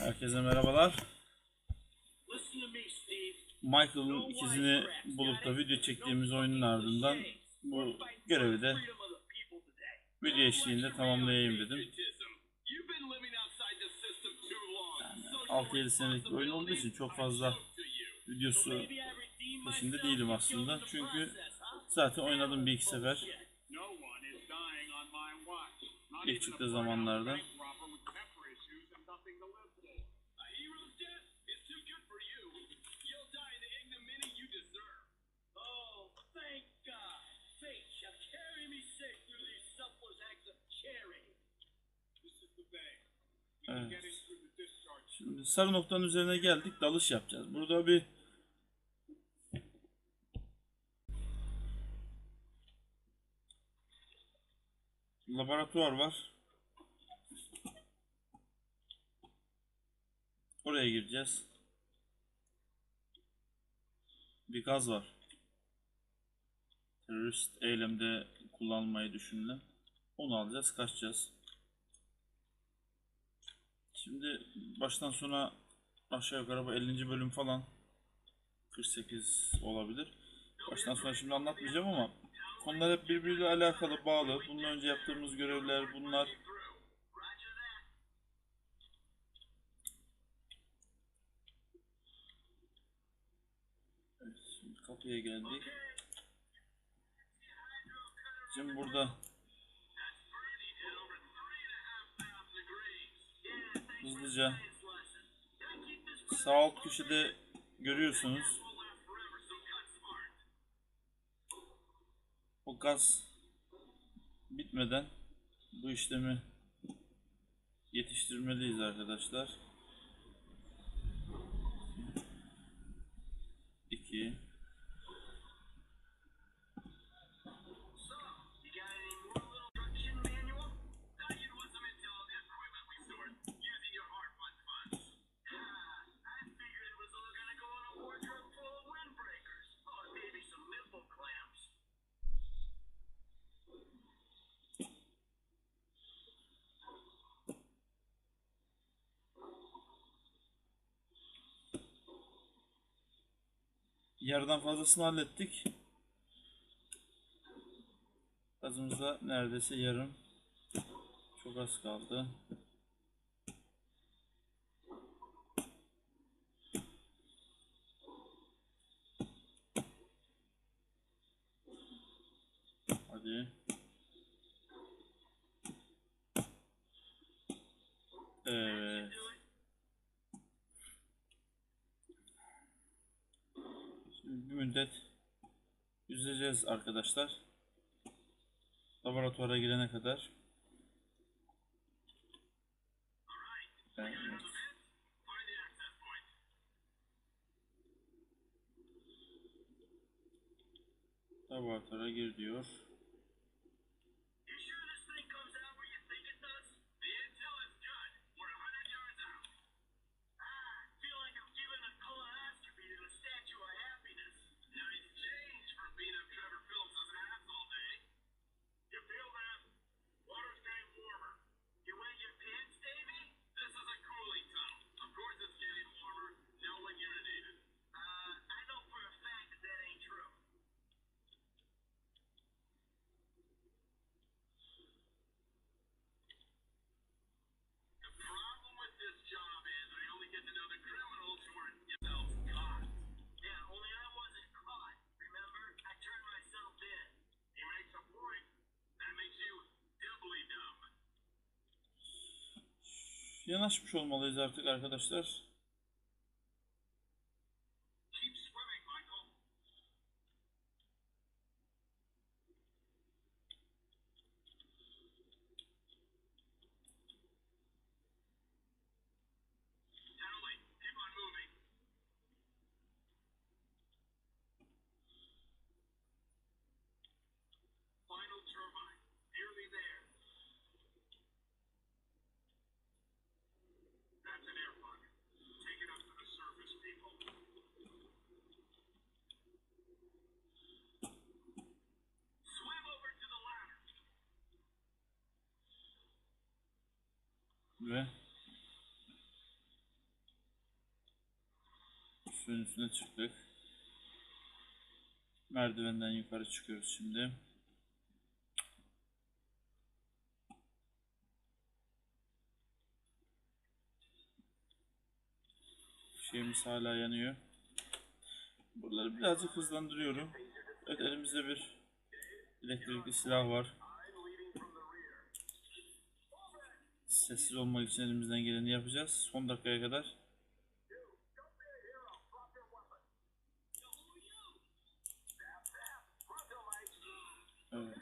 Herkese merhabalar. Michael'ın ikizini bulup da video çektiğimiz oyunun ardından bu görevi de video eşliğinde tamamlayayım dedim. 6-7 senelik bir oyun olduğu için çok fazla videosu peşinde değilim aslında. Çünkü zaten oynadım bir iki sefer ilk çıktığı zamanlarda. Sarı noktanın üzerine geldik. Dalış yapacağız. Burada bir laboratuvar var. Oraya gireceğiz. Bir gaz var. Terörist eylemde kullanılmayı düşünülen. Onu alacağız, kaçacağız. Şimdi baştan sona aşağı yukarı bu 50. bölüm falan 48 olabilir. Baştan sona şimdi anlatmayacağım ama konular hep birbiriyle alakalı, bağlı. Bundan önce yaptığımız görevler bunlar. Evet, şimdi kapıya geldik. Şimdi burada hızlıca sağ alt köşede görüyorsunuz. O gaz bitmeden bu işlemi yetiştirmeliyiz arkadaşlar. 2 Yarıdan fazlasını hallettik. Gazımızda neredeyse yarım. Çok az kaldı. Hadi. Evet. Şimdi bir müddet yüzeceğiz arkadaşlar. Laboratuvara girene kadar. Evet. Laboratuvara gir diyor. Yanaşmış olmalıyız artık arkadaşlar. Ve Suyun üstüne çıktık. Merdivenden yukarı çıkıyoruz şimdi. Şeyimiz hala yanıyor. Buraları birazcık hızlandırıyorum. Evet elimizde bir elektrikli silah var. Sessiz olmak için elimizden geleni yapacağız. Son dakikaya kadar. Evet.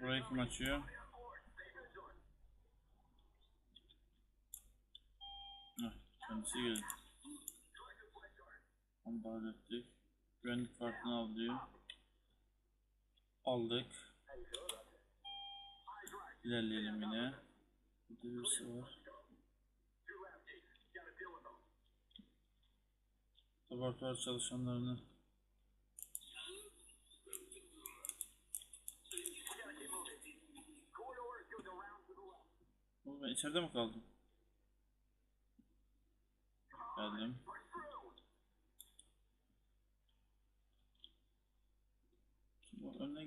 Burayı kim açıyor? Heh, kendisi geldi. Onu da hallettik. Güvenlik kartını al diyor. Aldık. İlerleyelim yine. Burada birisi var. Laboratuvar çalışanlarını Oğlum ben içeride mi kaldım? Geldim.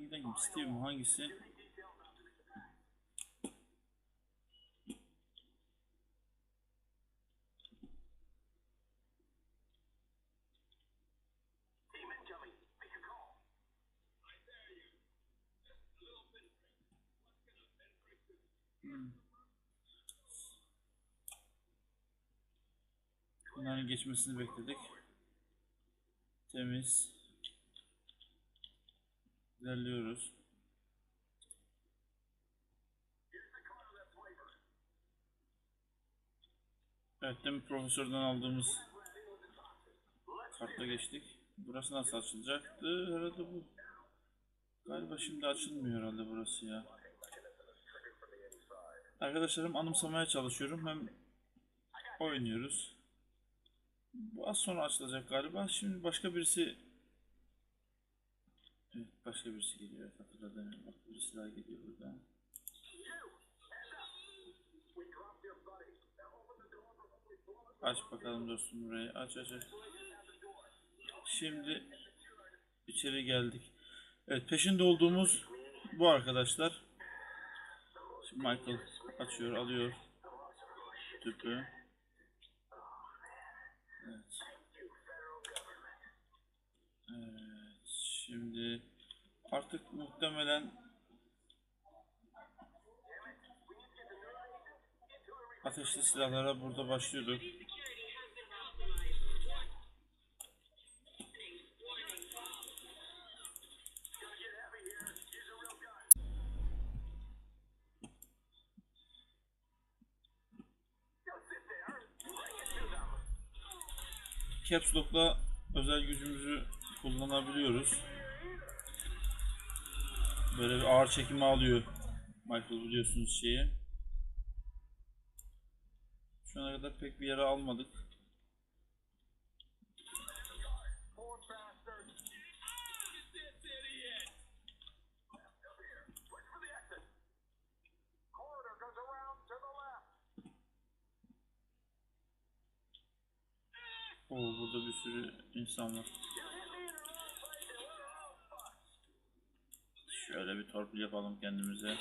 Kim? Steve? Hangisi? Call. Bunların geçmesini bekledik. Temiz. İlerliyoruz. Evet demin profesörden aldığımız kartla geçtik. Burası nasıl açılacaktı? Herhalde bu. Galiba şimdi açılmıyor herhalde burası ya. Arkadaşlarım anımsamaya çalışıyorum. Hem oynuyoruz. Bu az sonra açılacak galiba. Şimdi başka birisi Başka birisi geliyor. Hatırladım. Bak birisi daha geliyor buradan. Aç bakalım dostum burayı. Aç aç aç. Şimdi içeri geldik. Evet peşinde olduğumuz bu arkadaşlar. Şimdi Michael açıyor, alıyor tüpü. Evet. Evet. Şimdi artık muhtemelen ateşli silahlara burada başlıyorduk. Caps Lock'la özel gücümüzü kullanabiliyoruz. Böyle bir ağır çekimi alıyor. Michael biliyorsunuz şeyi. Şu ana kadar pek bir yere almadık. Oo burada bir sürü insan var. Şöyle bir torpil yapalım kendimize.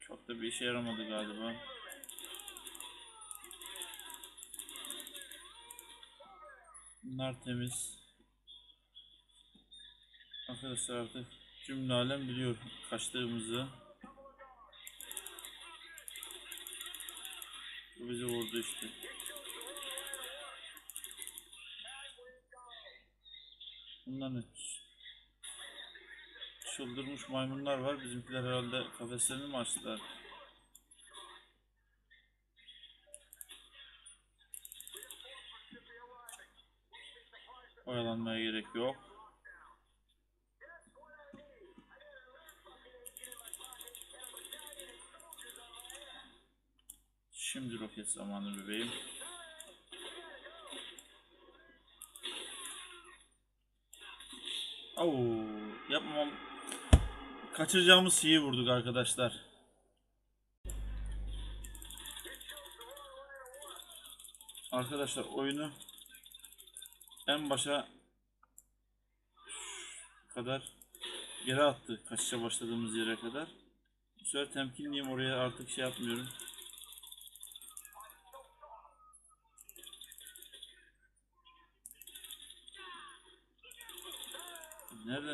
Çok da bir işe yaramadı galiba. Bunlar temiz. Arkadaşlar artık cümle alem biliyor kaçtığımızı. Bizi vurdu işte. Bunlar ne? Çıldırmış maymunlar var. Bizimkiler herhalde kafeslerini mi açtılar? Roket zamanı bebeğim. Oo, yapmam. Kaçıracağımız şeyi vurduk arkadaşlar. Arkadaşlar oyunu en başa kadar geri attı kaçışa başladığımız yere kadar. Bu sefer temkinliyim oraya artık şey yapmıyorum.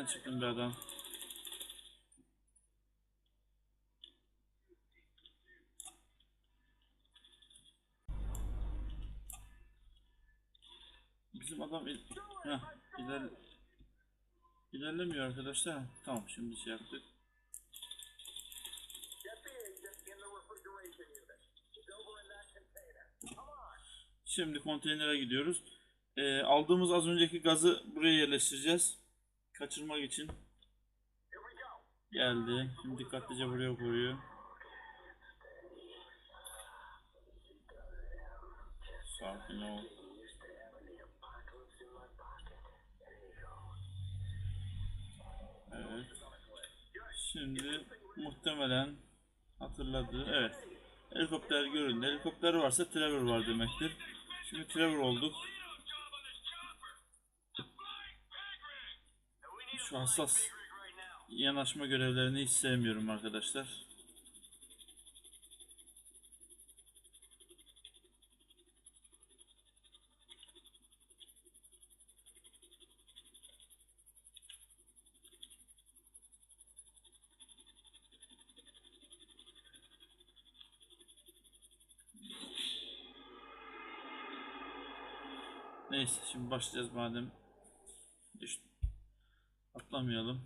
Nereden çıktın be adam? Bizim adam il Heh, iler ilerlemiyor arkadaşlar. Tamam şimdi şey yaptık. Şimdi konteynere gidiyoruz. Ee, aldığımız az önceki gazı buraya yerleştireceğiz. Kaçırmak için. Geldi. Şimdi dikkatlice buraya koyuyor. Sakin ol. Evet. Şimdi muhtemelen hatırladı. Evet. Helikopter göründü. Helikopter varsa Trevor var demektir. Şimdi Trevor olduk. Şu hassas yanaşma görevlerini hiç sevmiyorum arkadaşlar. Neyse şimdi başlayacağız madem. Düş- Atlamayalım.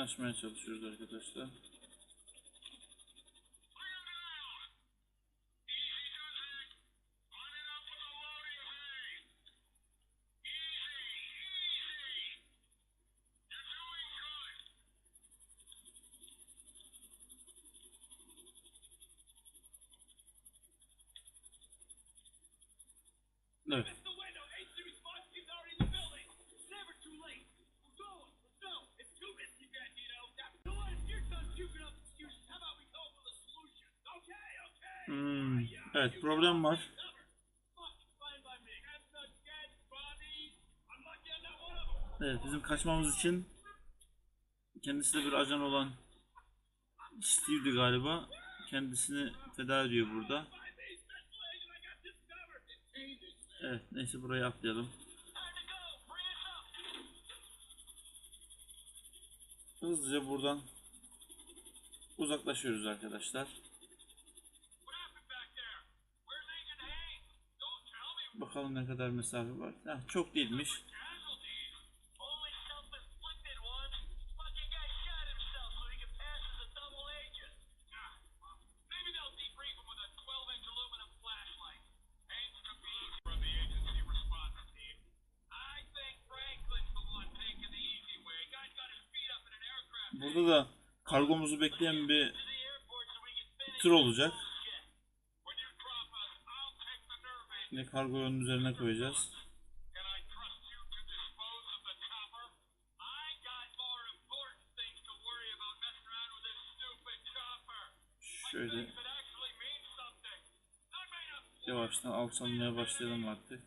Yanaşmaya çalışıyoruz arkadaşlar. Evet. Not one of them. Evet bizim kaçmamız için kendisi de bir ajan olan Steve'di galiba. Kendisini feda ediyor burada. Evet neyse burayı atlayalım. Hızlıca buradan uzaklaşıyoruz arkadaşlar. Bakalım ne kadar mesafe var. Heh, çok değilmiş. Casualties. Only self-inflicted ones. Fucking guy shot himself so he could pass as a double agent. Maybe they'll debrief him with a 12-inch aluminum flashlight. Hayes could be easy from the agency response team. I think Franklin's the one taking the easy way. Guy's got his feet up in an aircraft. Burada da kargomuzu bekleyen bir tır olacak. With this stupid chopper. Şöyle yavaştan alçalmaya başlayalım artık.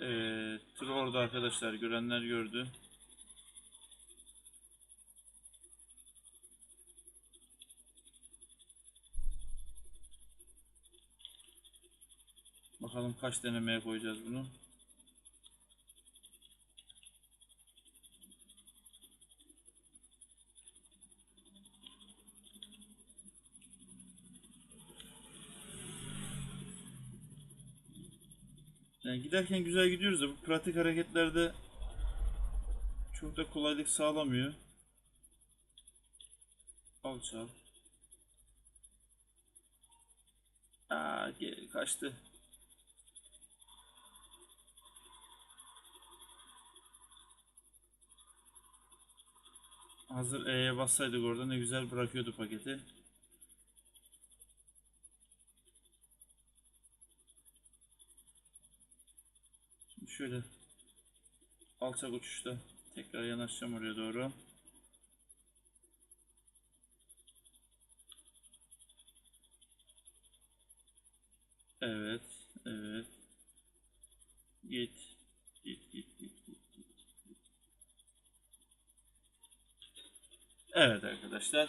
Ee, tır orada arkadaşlar. Görenler gördü. Bakalım kaç denemeye koyacağız bunu. Yani giderken güzel gidiyoruz da bu pratik hareketlerde çok da kolaylık sağlamıyor. Al çal. Aa, kaçtı. Hazır E'ye bassaydık orada ne güzel bırakıyordu paketi. Şimdi şöyle alçak uçuşta tekrar yanaşacağım oraya doğru. Evet, evet. Git, git, git, git, git. git. Evet arkadaşlar.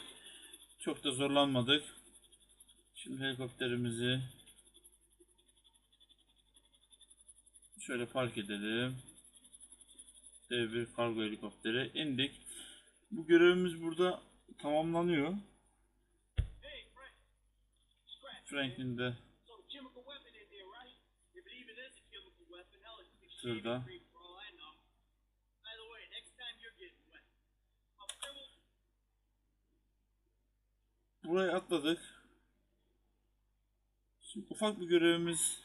Çok da zorlanmadık. Şimdi helikopterimizi şöyle park edelim. Dev bir kargo helikopteri indik. Bu görevimiz burada tamamlanıyor. Franklin de Some burayı atladık. Şimdi ufak bir görevimiz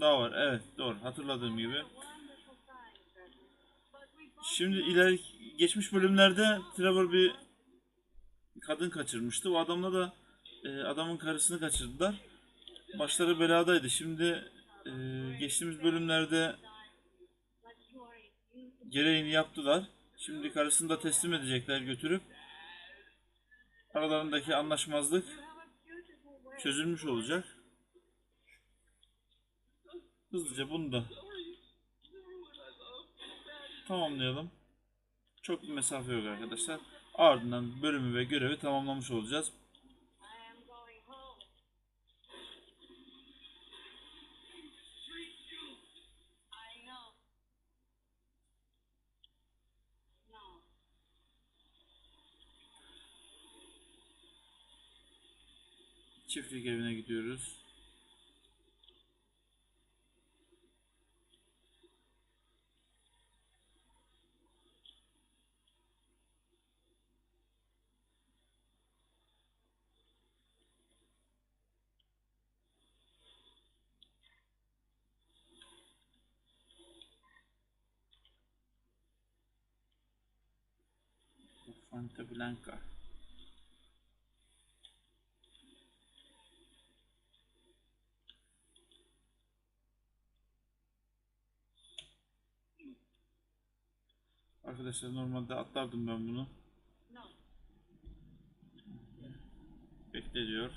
daha var. Evet doğru hatırladığım gibi. Şimdi ileri geçmiş bölümlerde Trevor bir kadın kaçırmıştı. O adamla da e, adamın karısını kaçırdılar. Başları beladaydı. Şimdi e, geçtiğimiz bölümlerde gereğini yaptılar. Şimdi karısını da teslim edecekler götürüp. Aralarındaki anlaşmazlık çözülmüş olacak. Hızlıca bunu da tamamlayalım. Çok bir mesafe yok arkadaşlar. Ardından bölümü ve görevi tamamlamış olacağız. Çiftlik evine gidiyoruz. Fanta Blanca. Arkadaşlar normalde atlardım ben bunu. Bekle diyor.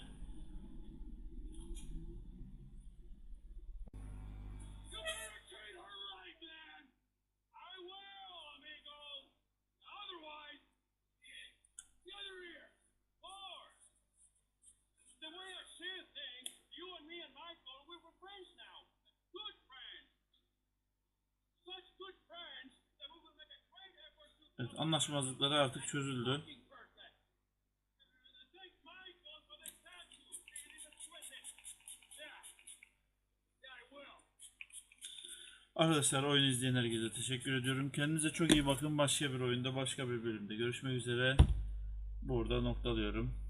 Yeah, I will. Arkadaşlar oyun izleyen herkese teşekkür ediyorum. Kendinize çok iyi bakın. Başka bir oyunda başka bir bölümde görüşmek üzere. Burada noktalıyorum.